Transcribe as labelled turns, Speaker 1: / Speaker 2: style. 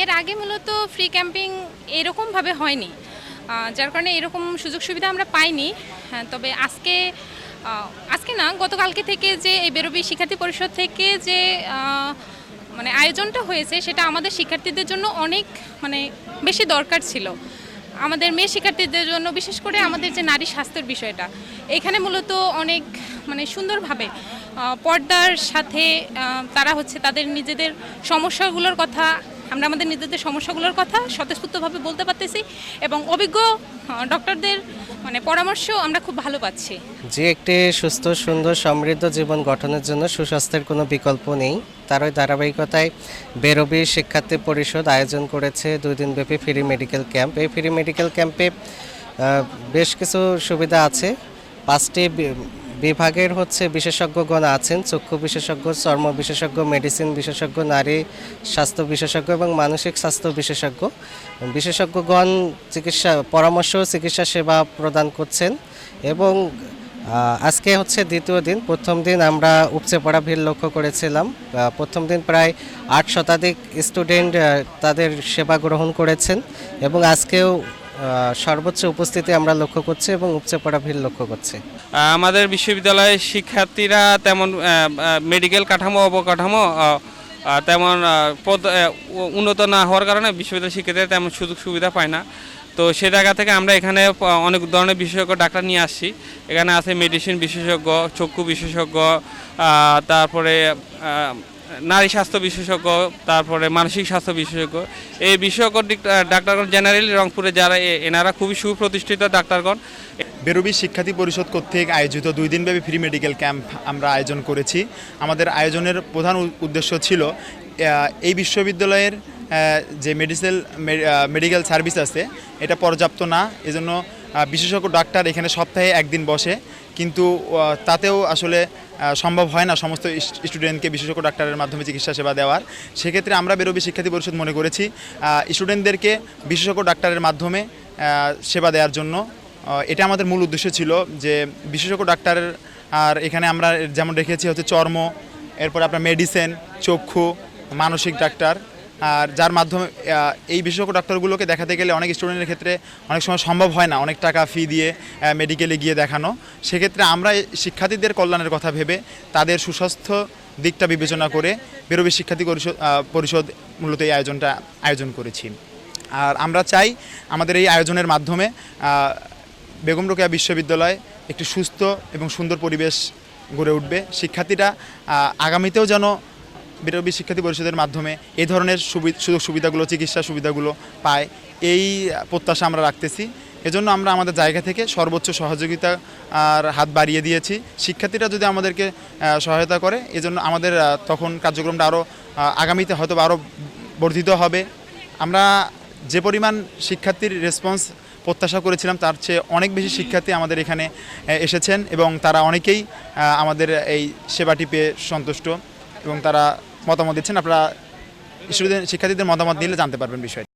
Speaker 1: এর আগে মূলত ফ্রি ক্যাম্পিং এরকমভাবে হয়নি। যার কারণে এরকম সুযোগ সুবিধা আমরা পাইনি। হ্যাঁ, তবে আজকে আজকে না গতকালকে থেকে যে এই বেরোবি শিক্ষার্থী পরিষদ থেকে যে মানে আয়োজনটা হয়েছে সেটা আমাদের শিক্ষার্থীদের জন্য অনেক মানে বেশি দরকার ছিল। আমাদের মেয়ে শিক্ষার্থীদের জন্য বিশেষ করে আমাদের যে নারী স্বাস্থ্যের বিষয়টা এখানে মূলত অনেক মানে সুন্দরভাবে পর্দার সাথে তারা হচ্ছে তাদের নিজেদের সমস্যাগুলোর কথা আমরা আমাদের নিজেদের সমস্যাগুলোর কথা স্বতঃস্ফূর্তভাবে বলতে পারতেছি এবং অভিজ্ঞ ডক্টরদের মানে পরামর্শ আমরা খুব ভালো পাচ্ছি।
Speaker 2: যে একটি সুস্থ, সুন্দর, সমৃদ্ধ জীবন গঠনের জন্য সুস্বাস্থ্যের কোনো বিকল্প নেই তার ওই ধারাবাহিকতায় বেরবি শিক্ষার্থী পরিষদ আয়োজন করেছে দুই দিনব্যাপী ফ্রি মেডিকেল ক্যাম্প। এই ফ্রি মেডিকেল ক্যাম্পে বেশ কিছু সুবিধা আছে। পাঁচটি বিভাগের হচ্ছে বিশেষজ্ঞগণ আছেন, চক্ষু বিশেষজ্ঞ, চর্ম বিশেষজ্ঞ, মেডিসিন বিশেষজ্ঞ, নারী স্বাস্থ্য বিশেষজ্ঞ এবং মানসিক স্বাস্থ্য বিশেষজ্ঞ। বিশেষজ্ঞগণ চিকিৎসা, পরামর্শ চিকিৎসা সেবা প্রদান করছেন এবং আজকে হচ্ছে দ্বিতীয় দিন, প্রথম দিন আমরা উপচে পড়া ভিড় লক্ষ্য করেছিলাম। প্রথম দিন প্রায় আট শতাধিক স্টুডেন্ট তাদের সেবা গ্রহণ করেছেন এবং আজকেও সর্বোচ্চ উপস্থিতি আমরা লক্ষ্য করছি এবং উপচে পড়া ভিড় লক্ষ্য করছি।
Speaker 3: আমাদের বিশ্ববিদ্যালয়ের শিক্ষার্থীরা তেমন মেডিকেল কাঠামো, অবকাঠামো তেমন পদ- উন্নত না হওয়ার কারণে বিশ্ববিদ্যালয়ের শিক্ষার্থীরা তেমন সুযোগ সুবিধা পায় না। তো সে জায়গা থেকে আমরা এখানে অনেক ধরনের বিশেষজ্ঞ ডাক্তার নিয়ে আসছি। এখানে আছে মেডিসিন বিশেষজ্ঞ, চক্ষু বিশেষজ্ঞ তারপরে নারী স্বাস্থ্য বিশেষজ্ঞ, তারপরে মানসিক স্বাস্থ্য বিশেষজ্ঞ। এই বিশেষজ্ঞ ডাক্তারগণ জেনারেলি রংপুরে যারা এনারা খুবই সুপ্রতিষ্ঠিত ডাক্তারগণ।
Speaker 4: বেরবি শিক্ষার্থী পরিষদ কর্তৃক আয়োজিত দুই দিনব্যাপী ফ্রি মেডিকেল ক্যাম্প আমরা আয়োজন করেছি। আমাদের আয়োজনের প্রধান উদ্দেশ্য ছিল এই বিশ্ববিদ্যালয়ের যে মেডিসেল মেডিকেল সার্ভিস আছে, এটা পর্যাপ্ত না। এজন্য বিশেষজ্ঞ ডাক্তার এখানে সপ্তাহে একদিন বসে, কিন্তু তাতেও আসলে সম্ভব হয় না সমস্ত স্টুডেন্টকে বিশেষজ্ঞ ডাক্তারের মাধ্যমে চিকিৎসা সেবা দেওয়ার। সেক্ষেত্রে আমরা বেরোবি শিক্ষার্থী পরিষদ মনে করেছি স্টুডেন্টদেরকে বিশেষজ্ঞ ডাক্তারের মাধ্যমে সেবা দেওয়ার জন্য। এটা আমাদের মূল উদ্দেশ্য ছিল যে, বিশেষজ্ঞ ডাক্তারের আর এখানে আমরা যেমন রেখেছি হচ্ছে চর্ম, এরপর আপনার মেডিসিন চক্ষু, মানসিক ডাক্তার। আর যার মাধ্যমে এই বিশেষজ্ঞ ডাক্তারগুলোকে দেখাতে গেলে অনেক স্টুডেন্টের ক্ষেত্রে অনেক সময় সম্ভব হয় না অনেক টাকা ফি দিয়ে মেডিকেলে গিয়ে দেখানো। সেক্ষেত্রে আমরা শিক্ষার্থীদের কল্যাণের কথা ভেবে তাদের সুস্বাস্থ্য দিকটা বিবেচনা করে বেরোবি শিক্ষার্থী পরিষদ পরিষদ মূলত এই আয়োজনটা আয়োজন করেছি। আর আমরা চাই আমাদের এই আয়োজনের মাধ্যমে বেগম রোকেয়া বিশ্ববিদ্যালয় একটি সুস্থ এবং সুন্দর পরিবেশ গড়ে উঠবে। শিক্ষার্থীরা আগামীতেও যেন বিরবী শিক্ষার্থী পরিষদের মাধ্যমে এই ধরনের সুযোগ সুবিধাগুলো চিকিৎসা সুবিধাগুলো পায়। এই প্রত্যাশা আমরা রাখতেছি। এজন্য আমরা আমাদের জায়গা থেকে সর্বোচ্চ সহযোগিতা, আর হাত বাড়িয়ে দিয়েছি। শিক্ষার্থীরা যদি আমাদেরকে সহায়তা করে, এজন্য আমাদের তখন কার্যক্রমটা আরও আগামীতে হয়তো আরও বর্ধিত হবে। আমরা যে পরিমাণ শিক্ষার্থীর রেসপন্স প্রত্যাশা করেছিলাম, তার চেয়ে অনেক বেশি শিক্ষার্থী আমাদের এখানে এসেছেন এবং তারা অনেকেই আমাদের এই সেবাটি পেয়ে সন্তুষ্ট এবং তারা মতামত দিচ্ছেন। আপনারা স্টুডেন্ট শিক্ষার্থীদের মতামত দিলে জানতে পারবেন বিষয়টি।